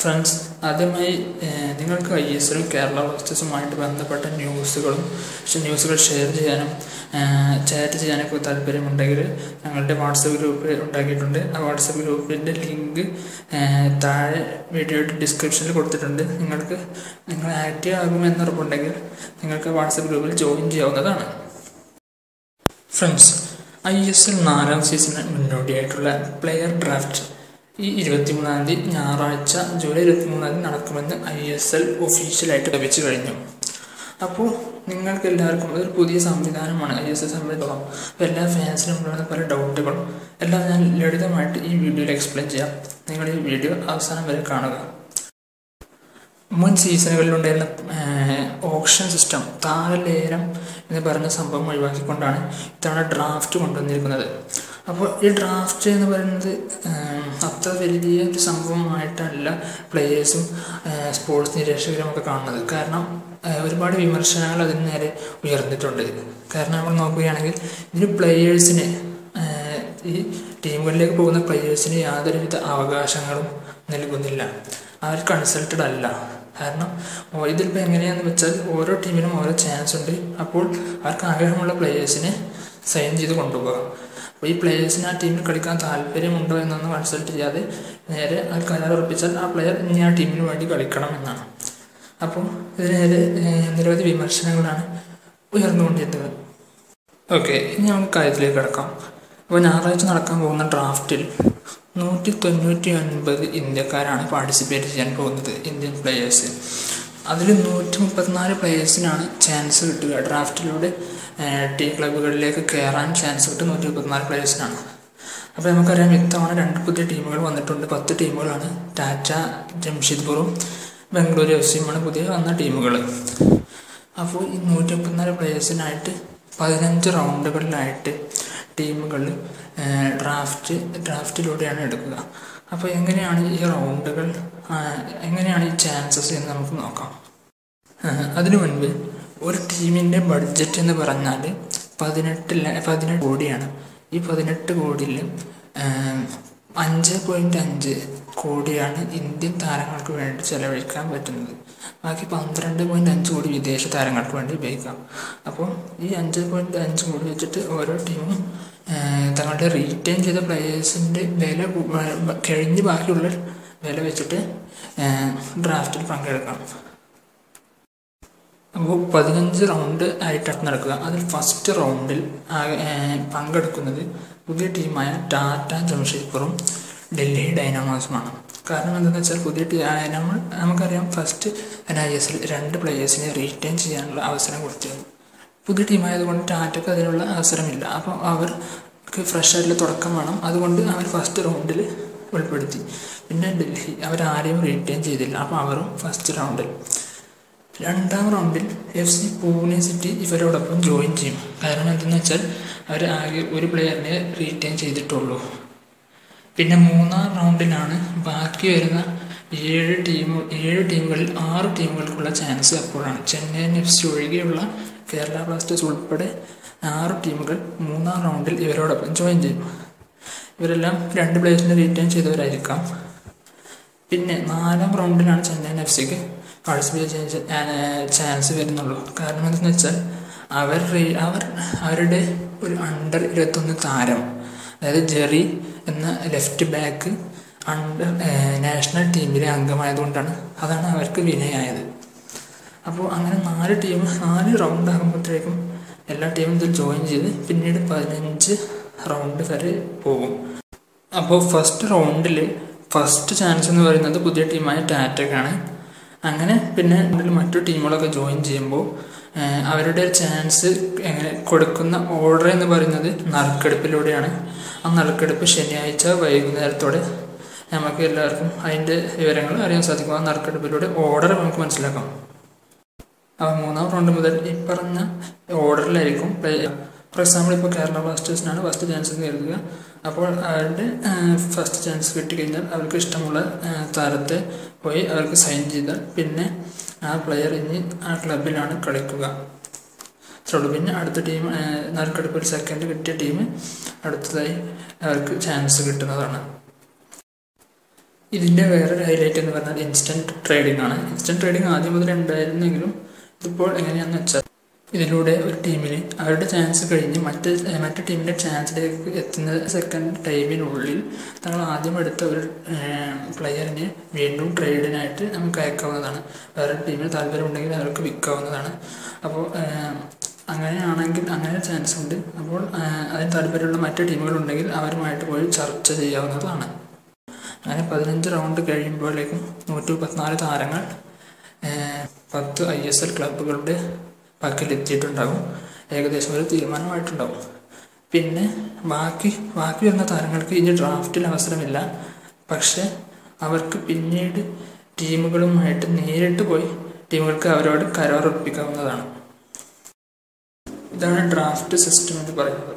Friends ആദ്യമായി നിങ്ങൾക്ക് I S L Kerala ബ്ലാസ്റ്റേഴ്സുമായിട്ട് ബന്ധപ്പെട്ട ന്യൂസുകളും പക്ഷേ ന്യൂസുകൾ ഷെയർ ചെയ്യാനും ചാറ്റ് ചെയ്യാനൊക്കെ താല്പര്യമുണ്ടെങ്കിൽ ഞങ്ങളുടെ വാട്സപ്പ് ഗ്രൂപ്പ് ഉണ്ടാക്കിയിട്ടുണ്ട്. ആ വാട്സപ്പ് ഗ്രൂപ്പിന്റെ ലിങ്ക് താഴെ വീഡിയോയുടെ ഡിസ്ക്രിപ്ഷനിൽ കൊടുത്തിട്ടുണ്ട്. നിങ്ങൾക്ക് നിങ്ങൾ ആക്റ്റീവ് ആകുമെന്ന് ഉറപ്പുണ്ടെങ്കിൽ നിങ്ങൾക്ക് വാട്സപ്പ് ഗ്രൂപ്പിൽ ജോയിൻ ചെയ്യാവുന്നതാണ്. ഫ്രണ്ട്സ് ഐ എസ് എൽ നാലാം സീസണിന് മുന്നോടിയായിട്ടുള്ള പ്ലെയർ ഡ്രാഫ്റ്റ് ഈ ഇരുപത്തിമൂന്നാം തീയതി ഞായറാഴ്ച ജൂലൈ ഇരുപത്തിമൂന്നാം തീയതി നടക്കുമെന്ന് ഐ എസ് എൽ ഒഫീഷ്യലായിട്ട് ലഭിച്ചു കഴിഞ്ഞു. അപ്പോൾ നിങ്ങൾക്ക് എല്ലാവർക്കും ഒരു പുതിയ സംവിധാനമാണ് ഐ എസ് എൽ സംവിധാനം. അപ്പോൾ എല്ലാ ഫാൻസിനും ഉണ്ടാകുന്ന പല ഡൗട്ടുകളും എല്ലാം ഞാൻ ലളിതമായിട്ട് ഈ വീഡിയോയിൽ എക്സ്പ്ലെയിൻ ചെയ്യാം. നിങ്ങൾ ഈ വീഡിയോ അവസാനം വരെ കാണുക. മുൻ സീസണുകളിലുണ്ടായിരുന്ന ഓപ്ഷൻ സിസ്റ്റം താരലേലം എന്ന് പറഞ്ഞ സംഭവം ഒഴിവാക്കിക്കൊണ്ടാണ് ഇത്തവണ ഡ്രാഫ്റ്റ് കൊണ്ടുവന്നിരിക്കുന്നത്. അപ്പോൾ ഈ ഡ്രാഫ്റ്റ് എന്ന് പറയുന്നത് അത്ര വലിയ ഒരു സംഭവമായിട്ടല്ല പ്ലെയേഴ്സും സ്പോർട്സ് നിരീക്ഷകരും ഒക്കെ കാണുന്നത്. കാരണം ഒരുപാട് വിമർശനങ്ങൾ അതിന് നേരെ ഉയർന്നിട്ടുണ്ട്. കാരണം നമ്മൾ നോക്കുകയാണെങ്കിൽ ഇതിന് പ്ലേയേഴ്സിന് ഈ ടീമുകളിലേക്ക് പോകുന്ന പ്ലേയേഴ്സിന് യാതൊരുവിധ അവകാശങ്ങളും നൽകുന്നില്ല. അവർ കൺസൾട്ടഡ് അല്ല. കാരണം ഇതിലിപ്പോൾ എങ്ങനെയാണെന്ന് വെച്ചാൽ ഓരോ ടീമിനും ഓരോ ചാൻസ് ഉണ്ട്. അപ്പോൾ അവർക്ക് ആഗ്രഹമുള്ള പ്ലേയേഴ്സിനെ സൈൻ ചെയ്ത് കൊണ്ടുപോകുക അപ്പോൾ ഈ പ്ലെയേഴ്സിന് ആ ടീമിൽ കളിക്കാൻ താല്പര്യമുണ്ടോ എന്നൊന്നും കൺസൾട്ട് ചെയ്യാതെ നേരെ ആ കരാർ ഉറപ്പിച്ചാൽ ആ പ്ലെയർ ഇനി ആ ടീമിന് വേണ്ടി കളിക്കണം എന്നാണ്. അപ്പോൾ ഇതിനെതിരെ നേരെ നിരവധി വിമർശനങ്ങളാണ് ഉയർന്നുകൊണ്ടിരുന്നത്. ഓക്കെ ഇനി നമുക്ക് കാര്യത്തിലേക്ക് കിടക്കാം. അപ്പോൾ ഞായറാഴ്ച നടക്കാൻ പോകുന്ന ഡ്രാഫ്റ്റിൽ നൂറ്റി തൊണ്ണൂറ്റി ഒൻപത് ഇന്ത്യക്കാരാണ് പാർട്ടിസിപ്പേറ്റ് ചെയ്യാൻ പോകുന്നത് ഇന്ത്യൻ പ്ലെയേഴ്സ് അതിൽ നൂറ്റി മുപ്പത്തിനാല് പ്ലെയേഴ്സിനാണ് ചാൻസ് കിട്ടുക ഡ്രാഫ്റ്റിലൂടെ ടീ ക്ലബ്ബുകളിലേക്ക് കയറാൻ ചാൻസ് കിട്ടും നൂറ്റി മുപ്പത്തിനാല് പ്ലേയേഴ്സിനാണ് അപ്പോൾ നമുക്കറിയാം ഇത്തവണ രണ്ട് പുതിയ ടീമുകൾ വന്നിട്ടുണ്ട്. പത്ത് ടീമുകളാണ് ടാറ്റ ജംഷീദ്പൂറും ബംഗളൂരു എഫ് സിയുമാണ് പുതിയ വന്ന ടീമുകൾ അപ്പോൾ ഈ നൂറ്റി മുപ്പത്തിനാല് പ്ലേയേഴ്സിനായിട്ട് പതിനഞ്ച് റൗണ്ടുകളിലായിട്ട് ടീമുകൾ ഡ്രാഫ്റ്റ് ഡ്രാഫ്റ്റിലൂടെയാണ് എടുക്കുക. അപ്പോൾ എങ്ങനെയാണ് ഈ റൗണ്ടുകൾ എങ്ങനെയാണ് ഈ ചാൻസസ് എന്ന് നമുക്ക് നോക്കാം. അതിനു മുൻപ് ഒരു ടീമിന്റെ ബഡ്ജറ്റ് എന്ന് പറഞ്ഞാൽ പതിനെട്ട് പതിനെട്ട് കോടിയാണ്. ഈ പതിനെട്ട് കോടിയിൽ അഞ്ച് പോയിന്റ് അഞ്ച് കോടിയാണ് ഇന്ത്യൻ താരങ്ങൾക്ക് വേണ്ടി ചെലവഴിക്കാൻ പറ്റുന്നത്. ബാക്കി പന്ത്രണ്ട് പോയിന്റ് അഞ്ച് കോടി വിദേശ താരങ്ങൾക്ക് വേണ്ടി ഉപയോഗിക്കാം. അപ്പോൾ ഈ അഞ്ച് പോയിന്റ് അഞ്ച് കോടി വെച്ചിട്ട് ഓരോ ടീമും തങ്ങളുടെ റീറ്റെയിൻ ചെയ്ത പ്ലേയേഴ്സിന്റെ വില കഴിഞ്ഞ് ബാക്കിയുള്ള വില വെച്ചിട്ട് ഡ്രാഫ്റ്റിൽ പങ്കെടുക്കാം. അപ്പോൾ പതിനഞ്ച് റൗണ്ട് ആയിട്ടാണ് നടക്കുക. അതിൽ ഫസ്റ്റ് റൗണ്ടിൽ പങ്കെടുക്കുന്നത് പുതിയ ടീമായ ടാറ്റ ജംഷീദ്പൂറും ഡൽഹി ഡൈനാമോസുമാണ് കാരണം എന്താണെന്ന് വെച്ചാൽ പുതിയ ടീ നമുക്കറിയാം ഫസ്റ്റ് എൻ രണ്ട് പ്ലേയേഴ്സിനെ റീറ്റെയിൻ ചെയ്യാനുള്ള അവസരം കൊടുത്തിരുന്നു. പുതിയ ടീമായതുകൊണ്ട് ടാറ്റയ്ക്ക് അതിനുള്ള അവസരമില്ല. അപ്പോൾ അവർക്ക് ഫ്രഷ് ആയിട്ടുള്ള തുടക്കം വേണം. അതുകൊണ്ട് അവർ ഫസ്റ്റ് റൗണ്ടിൽ ഉൾപ്പെടുത്തി. പിന്നെ ഡൽഹി അവരാരെയും റീറ്റെയിൻ ചെയ്തില്ല. അപ്പോൾ അവരും ഫസ്റ്റ് റൗണ്ടിൽ രണ്ടാം റൗണ്ടിൽ എഫ് സി പൂനെ സിറ്റി ഇവരോടൊപ്പം ജോയിൻ ചെയ്യും. കാരണം എന്തെന്ന് വെച്ചാൽ അവർ ആകെ ഒരു പ്ലെയറിനെ റീറ്റെയിൻ ചെയ്തിട്ടുള്ളൂ. പിന്നെ മൂന്നാം റൗണ്ടിലാണ് ബാക്കി വരുന്ന ഏഴ് ടീം ഏഴ് ടീമുകളിൽ ആറ് ടീമുകൾക്കുള്ള ചാൻസ് അപ്പോഴാണ്. ചെന്നൈയിൻ എഫ് സി ഒഴികെയുള്ള കേരള ബ്ലാസ്റ്റേഴ്സ് ഉൾപ്പെടെ ആറ് ടീമുകൾ മൂന്നാം റൗണ്ടിൽ ഇവരോടൊപ്പം ജോയിൻ ചെയ്യും. ഇവരെല്ലാം രണ്ട് പ്ലേയേഴ്സിനെ റീറ്റെയിൻ ചെയ്തവരായിരിക്കാം. പിന്നെ നാലാം റൗണ്ടിലാണ് ചെന്നൈയിൻ എഫ് സിക്ക് പാർട്ടിസിപ്പേറ്റ് ചെയ്യാൻ ചാൻസ് വരുന്നുള്ളൂ. കാരണം എന്തെന്ന് വെച്ചാൽ അവർ അവർ അവരുടെ ഒരു അണ്ടർ ഇരുപത്തൊന്ന് താരം അതായത് ജെറി എന്ന ലെഫ്റ്റ് ബാക്ക് അണ്ടർ നാഷണൽ ടീമിലെ അംഗമായതുകൊണ്ടാണ് അതാണ് അവർക്ക് വിനയായത്. അപ്പോൾ അങ്ങനെ നാല് ടീം നാല് റൗണ്ട് ആകുമ്പോഴത്തേക്കും എല്ലാ ടീമും ഇതിൽ ജോയിൻ ചെയ്ത് പിന്നീട് പതിനഞ്ച് റൗണ്ട് വരെ പോകും. അപ്പോൾ ഫസ്റ്റ് റൗണ്ടിൽ ഫസ്റ്റ് ചാൻസ് എന്ന് പറയുന്നത് പുതിയ ടീമായ ടാറ്റക്കാണ് അങ്ങനെ പിന്നെ ഇതിൽ മറ്റു ടീമുകളൊക്കെ ജോയിൻ ചെയ്യുമ്പോൾ അവരുടെ അവരുടെ ചാൻസ് എങ്ങനെ കൊടുക്കുന്ന ഓർഡർ എന്ന് പറയുന്നത് നറുക്കെടുപ്പിലൂടെയാണ്. ആ നറുക്കെടുപ്പ് ശനിയാഴ്ച വൈകുന്നേരത്തോടെ നമുക്ക് എല്ലാവർക്കും അതിന്റെ വിവരങ്ങൾ അറിയാൻ സാധിക്കും. ആ നറുക്കെടുപ്പിലൂടെ ഓർഡർ നമുക്ക് മനസ്സിലാക്കാം. അപ്പോൾ മൂന്നാം റൗണ്ട് മുതൽ ഈ പറഞ്ഞ ഓർഡറിലായിരിക്കും ഫോർ എക്സാമ്പിൾ ഇപ്പോൾ കേരള ബ്ലാസ്റ്റേഴ്സിനാണ് ഫസ്റ്റ് ചാൻസ് കരുതുക. അപ്പോൾ അവരുടെ ഫസ്റ്റ് ചാൻസ് കിട്ടിക്കഴിഞ്ഞാൽ അവർക്ക് ഇഷ്ടമുള്ള താരത്തെ പോയി അവർക്ക് സൈൻ ചെയ്താൽ പിന്നെ ആ പ്ലെയർ ഇനി ആ ക്ലബിലാണ് കളിക്കുക. ഉള്ളൂ. പിന്നെ അടുത്ത ടീം നറുക്കെടുപ്പിൽ സെക്കൻഡ് കിട്ടിയ ടീം അടുത്തതായി അവർക്ക് ചാൻസ് കിട്ടുന്നതാണ്. ഇതിന്റെ വേറൊരു ഹൈലൈറ്റ് എന്ന് പറഞ്ഞാൽ ഇൻസ്റ്റന്റ് ട്രേഡിംഗ് ആണ്. ഇൻസ്റ്റന്റ് ട്രേഡിംഗ് ആദ്യം മുതൽ ഉണ്ടായിരുന്നെങ്കിലും ഇതിപ്പോൾ എങ്ങനെയാണെന്ന് വെച്ചാൽ ഇതിലൂടെ ഒരു ടീമിന് അവരുടെ ചാൻസ് കഴിഞ്ഞ് മറ്റ് മറ്റു ടീമിന്റെ ചാൻസിലേക്ക് എത്തുന്ന സെക്കൻഡ് ടൈമിനുള്ളിൽ തങ്ങൾ ആദ്യം എടുത്ത ഒരു പ്ലെയറിനെ വീണ്ടും ട്രേഡിനായിട്ട് നമുക്ക് അയക്കാവുന്നതാണ്. വേറെ ടീമിന് താല്പര്യമുണ്ടെങ്കിൽ അവർക്ക് വിൽക്കാവുന്നതാണ്. അപ്പോൾ അങ്ങനെയാണെങ്കിൽ അങ്ങനെ ചാൻസ് ഉണ്ട്. അപ്പോൾ അതിന് താല്പര്യമുള്ള മറ്റു ടീമുകളുണ്ടെങ്കിൽ അവരുമായിട്ട് പോയി ചർച്ച ചെയ്യാവുന്നതാണ്. അങ്ങനെ പതിനഞ്ച് റൗണ്ട് കഴിയുമ്പോഴേക്കും നൂറ്റി മുപ്പത്തിനാല് താരങ്ങൾ പത്ത് ഐ എസ് എൽ ക്ലബുകളുടെ പക്കലെത്തിയിട്ടുണ്ടാകും ഏകദേശം ഒരു തീരുമാനമായിട്ടുണ്ടാകും. പിന്നെ ബാക്കി ബാക്കി വരുന്ന താരങ്ങൾക്ക് ഇനി ഡ്രാഫ്റ്റിൽ അവസരമില്ല. പക്ഷെ അവർക്ക് പിന്നീട് ടീമുകളുമായിട്ട് നേരിട്ട് പോയി ടീമുകൾക്ക് അവരോട് കരാർ ഉറപ്പിക്കാവുന്നതാണ്. ഇതാണ് ഡ്രാഫ്റ്റ് സിസ്റ്റം എന്ന് പറയുന്നത്.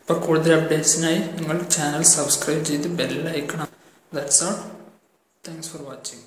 അപ്പോൾ കൂടുതൽ അപ്ഡേറ്റ്സിനായി നിങ്ങൾ ചാനൽ സബ്സ്ക്രൈബ് ചെയ്ത് ബെല്ലൈക്കണം that's all thanks for watching